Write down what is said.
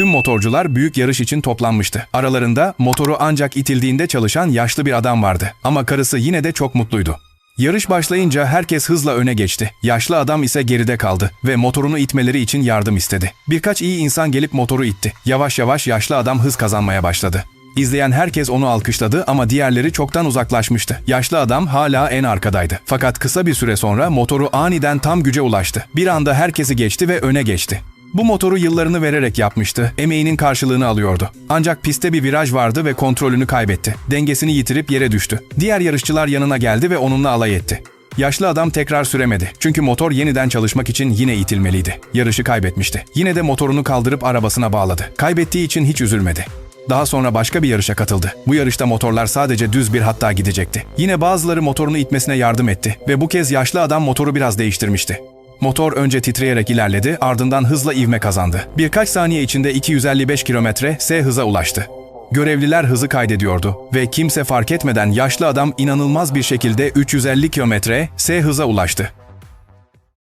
Tüm motorcular büyük yarış için toplanmıştı. Aralarında motoru ancak itildiğinde çalışan yaşlı bir adam vardı. Ama karısı yine de çok mutluydu. Yarış başlayınca herkes hızla öne geçti. Yaşlı adam ise geride kaldı ve motorunu itmeleri için yardım istedi. Birkaç iyi insan gelip motoru itti. Yavaş yavaş yaşlı adam hız kazanmaya başladı. İzleyen herkes onu alkışladı ama diğerleri çoktan uzaklaşmıştı. Yaşlı adam hala en arkadaydı. Fakat kısa bir süre sonra motoru aniden tam güce ulaştı. Bir anda herkesi geçti ve öne geçti. Bu motoru yıllarını vererek yapmıştı, emeğinin karşılığını alıyordu. Ancak pistte bir viraj vardı ve kontrolünü kaybetti. Dengesini yitirip yere düştü. Diğer yarışçılar yanına geldi ve onunla alay etti. Yaşlı adam tekrar süremedi. Çünkü motor yeniden çalışmak için yine itilmeliydi. Yarışı kaybetmişti. Yine de motorunu kaldırıp arabasına bağladı. Kaybettiği için hiç üzülmedi. Daha sonra başka bir yarışa katıldı. Bu yarışta motorlar sadece düz bir hatta gidecekti. Yine bazıları motorunu itmesine yardım etti ve bu kez yaşlı adam motoru biraz değiştirmişti. Motor önce titreyerek ilerledi, ardından hızla ivme kazandı. Birkaç saniye içinde 255 kilometre S hıza ulaştı. Görevliler hızı kaydediyordu ve kimse fark etmeden yaşlı adam inanılmaz bir şekilde 350 kilometre S hıza ulaştı.